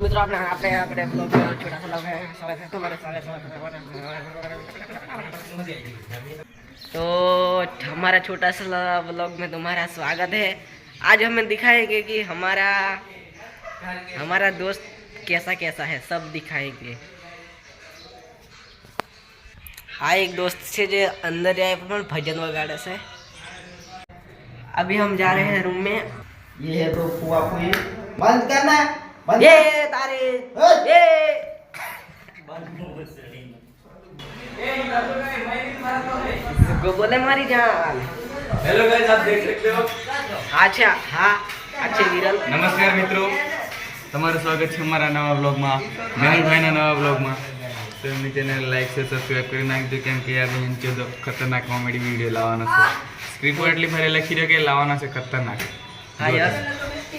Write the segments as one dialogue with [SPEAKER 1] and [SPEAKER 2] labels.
[SPEAKER 1] મિત્રો આપણે આપણે આપણે બ્લોગ છોટા सा लगा है स्वागत है तुम्हारे स्वागत तो हमारा छोटा सा ब्लॉग में तुम्हारा स्वागत है आज हमें दिखाएंगे कि हमारा हमारा दोस्त कैसा कैसा है सब दिखाएंगे हाँ एक दोस्त से जो अंदर जाए पर भजन वगाड़े से अभी हम जा रहे हैं रूम में
[SPEAKER 2] ये है तो फुआ फुई बंद करना बंद
[SPEAKER 1] ये तारे ये गो बोले मारी जान
[SPEAKER 3] हेलो गाइस आप देख सकते हो
[SPEAKER 1] अच्छा હા अच्छे વિરલ
[SPEAKER 3] નમસ્કાર મિત્રો તમારું સ્વાગત છે અમારા નવા બ્લોગમાં મેહુલભાઈના નવા બ્લોગમાં તો એમની ચેનલ લાઈક છે સબસ્ક્રાઈબ કરી નાખજો કેમ કે યાર એમ ચૌદ ખતરનાક કોમેડી વિડીયો લાવવાનો છે સ્ક્રિપ્ટ પર એટલી ફરે લખી રહ્યો કે લાવવાના છે ખતરનાક
[SPEAKER 1] હા યસ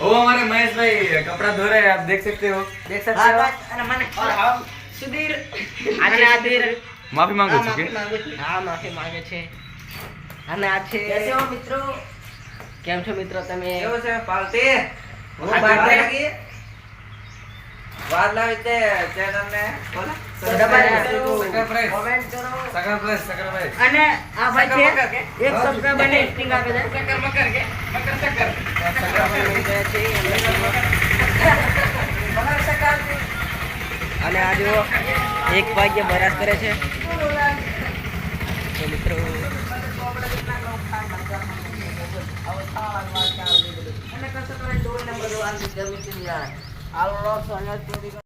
[SPEAKER 3] ओ हमारे महेश भाई कपड़ा धो रहे हैं आप देख सकते हो
[SPEAKER 1] દેખ सकते हो અને મને સુધીર આજે સુધીર
[SPEAKER 3] માફી માંગુ છું કે
[SPEAKER 1] હા માફી માંગે છે અને આ છે મિત્રો કેમ છો મિત્રો તમે
[SPEAKER 2] છે પાલટી
[SPEAKER 1] હું બાટલે લગી
[SPEAKER 2] વાદલા વિતે ચેનલ ને બોલા
[SPEAKER 1] અને આ ભાઈ છે એક સબસ્ક્રાઇબર ને સ્ટિંગ આપે છે.
[SPEAKER 3] સગર મકર કે? મકર સગર
[SPEAKER 1] સબસ્ક્રાઇબર મળી ગયા છે એમને અને આ જો એક ભાગ્ય બરાસ કરે છે. તો મિત્રો